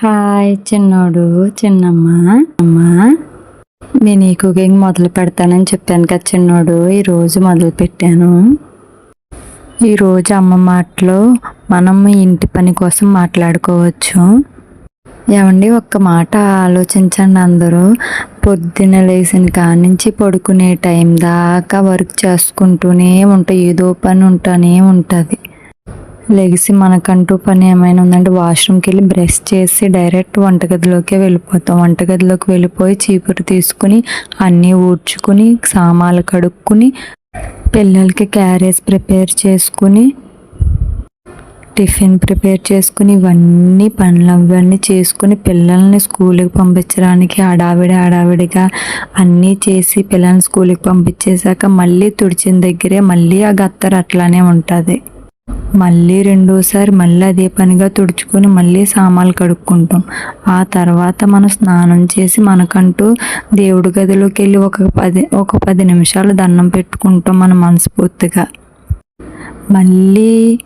Hi చిన్నోడు చిన్నమ్మ. అమ్మ నేను ఈ కుకింగ్ మొదలు పెడతానని చెప్పాను కదా చిన్నోడు ఈరోజు మొదలు పెట్టాను. ఈరోజు అమ్మ మాటలో మనం ఇంటి పని కోసం మాట్లాడుకోవచ్చు. ఏమండి ఒక్క మాట ఆలోచించండి అందరూ. పొద్దున్న లేచిన కాడి నుంచి పడుకునే టైం దాకా వర్క్ చేసుకుంటూనే ఉంటాయి ఏదో పని ఉంటానే ఉంటుంది. లెగిసి మనకంటూ పని ఏమైనా ఉందంటే వాష్రూమ్కి వెళ్ళి బ్రష్ చేసి డైరెక్ట్ వంటగదిలోకే వెళ్ళిపోతాం. వంటగదిలోకి వెళ్ళిపోయి చీపురు తీసుకుని అన్నీ ఊడ్చుకుని సామాన్లు కడుక్కుని పిల్లలకి క్యారేజ్ ప్రిపేర్ చేసుకుని టిఫిన్ ప్రిపేర్ చేసుకుని ఇవన్నీ పనులు అవన్నీ చేసుకుని పిల్లల్ని స్కూల్కి పంపించడానికి హడావిడి హడావిడిగా అన్నీ చేసి పిల్లల్ని స్కూల్కి పంపించేశాక మళ్ళీ తుడిచిన దగ్గరే మళ్ళీ ఆ గత్తరు అట్లానే ఉంటుంది. మళ్ళీ రెండోసారి మళ్ళీ అదే పనిగా తుడుచుకొని మళ్ళీ సామాన్లు కడుక్కుంటాం. ఆ తర్వాత మనం స్నానం చేసి మనకంటూ దేవుడి గదిలోకి వెళ్ళి ఒక పది ఒక పది నిమిషాలు దండం పెట్టుకుంటాం మన మనస్ఫూర్తిగా. మళ్ళీ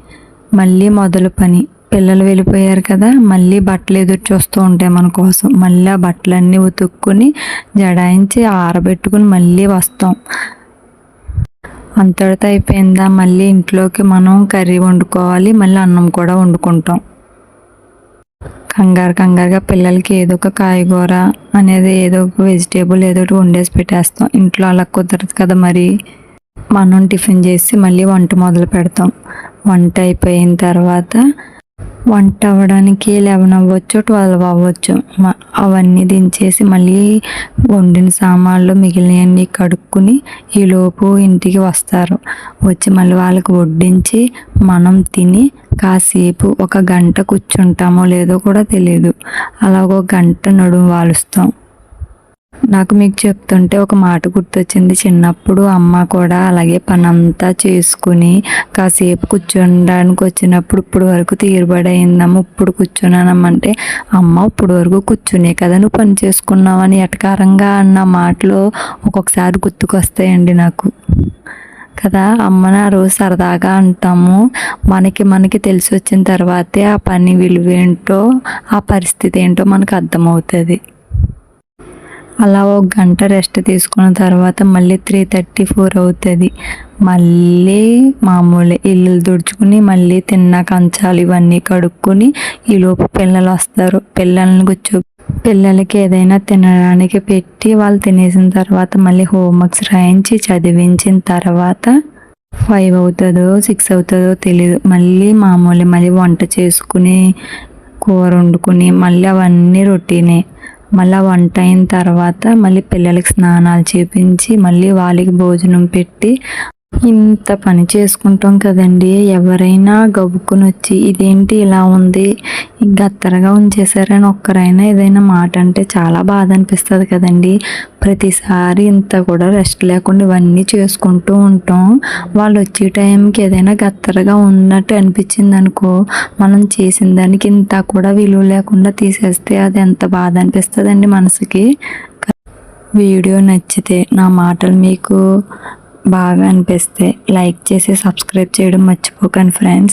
మళ్ళీ మొదలు పని. పిల్లలు వెళ్ళిపోయారు కదా మళ్ళీ బట్టలు ఎదురు చూస్తూ ఉంటాయి మన కోసం. మళ్ళీ ఆ బట్టలన్నీ ఉతుక్కుని జడాయించి ఆరబెట్టుకుని మళ్ళీ వస్తాం. అంతటితో అయిపోయిందా? మళ్ళీ ఇంట్లోకి మనం కర్రీ వండుకోవాలి. మళ్ళీ అన్నం కూడా వండుకుంటాం. కంగారు కంగారుగా పిల్లలకి ఏదో ఒక కాయగూర అనేది ఏదో ఒక వెజిటేబుల్ ఏదో ఒకటి వండేసి పెట్టేస్తాం. ఇంట్లో అలా కుదరదు కదా మరి. మనం టిఫిన్ చేసి మళ్ళీ వంట మొదలు పెడతాం. వంట అయిపోయిన తర్వాత వంట అవ్వడానికి లెవెన్ అవ్వచ్చు ట్వెల్వ్ అవ్వచ్చు. అవన్నీ దించేసి మళ్ళీ వండిన సామాన్లు మిగిలినవన్నీ కడుక్కుని ఈలోపు ఇంటికి వస్తారు. వచ్చి మళ్ళీ వాళ్ళకి వడ్డించి మనం తిని కాసేపు ఒక గంట కూర్చుంటామో లేదో కూడా తెలియదు అలా ఒక గంట నడుము వాలుస్తాం. నాకు మీకు చెప్తుంటే ఒక మాట గుర్తొచ్చింది. చిన్నప్పుడు అమ్మ కూడా అలాగే పని అంతా చేసుకుని కాసేపు కూర్చోడానికి వచ్చినప్పుడు ఇప్పుడు వరకు తీరుబడైందమ్మ ఇప్పుడు కూర్చున్నానమ్మంటే అమ్మ ఇప్పుడు వరకు కూర్చునే కదా నువ్వు పని చేసుకున్నావని ఎటకారంగా అన్న మాటలు ఒక్కొక్కసారి గుర్తుకొస్తాయండి నాకు. కదా అమ్మని ఆ రోజు సరదాగా అంటాము. మనకి మనకి తెలిసి వచ్చిన తర్వాతే ఆ పని విలువ ఏంటో ఆ పరిస్థితి ఏంటో మనకు అర్థమవుతుంది. అలా ఒక గంట రెస్ట్ తీసుకున్న తర్వాత మళ్ళీ త్రీ థర్టీ ఫోర్ అవుతుంది. మళ్ళీ మామూలు ఇల్లు తుడుచుకుని మళ్ళీ తిన్న కంచాలు ఇవన్నీ కడుక్కొని ఈలోపు పిల్లలు వస్తారు. పిల్లల్ని కూర్చో పిల్లలకి ఏదైనా తినడానికి పెట్టి వాళ్ళు తినేసిన తర్వాత మళ్ళీ హోంవర్క్స్ రాయించి చదివించిన తర్వాత ఫైవ్ అవుతుందో సిక్స్ అవుతుందో తెలియదు మళ్ళీ మామూలు మళ్ళీ వంట చేసుకుని కూర వండుకుని మళ్ళీ అవన్నీ రొటీనే మళ్ళీ వంట అయిన తర్వాత మళ్ళీ పిల్లలకి స్నానాలు చేపించి మళ్ళీ వాళ్ళకి భోజనం పెట్టి ఇంత పని చేసుకుంటాం కదండి. ఎవరైనా గబుక్కుని వచ్చి ఇదేంటి ఇలా ఉంది? గత్తరగా ఉంచేసారని ఒక్కరైనా ఏదైనా మాట అంటే చాలా బాధ అనిపిస్తుంది కదండి. ప్రతిసారి ఇంత కూడా రెస్ట్ లేకుండా ఇవన్నీ చేసుకుంటూ ఉంటాం. వాళ్ళు వచ్చే టైంకి ఏదైనా గత్తరగా ఉన్నట్టు అనిపించింది అనుకో మనం చేసిన దానికి ఇంత కూడా విలువ లేకుండా తీసేస్తే అది ఎంత బాధ అనిపిస్తుందండి మనసుకి. వీడియో నచ్చితే నా మాటలు మీకు బాగా అనిపిస్తే లైక్ చేసి సబ్స్క్రైబ్ చేయడం మర్చిపోకండి ఫ్రెండ్స్.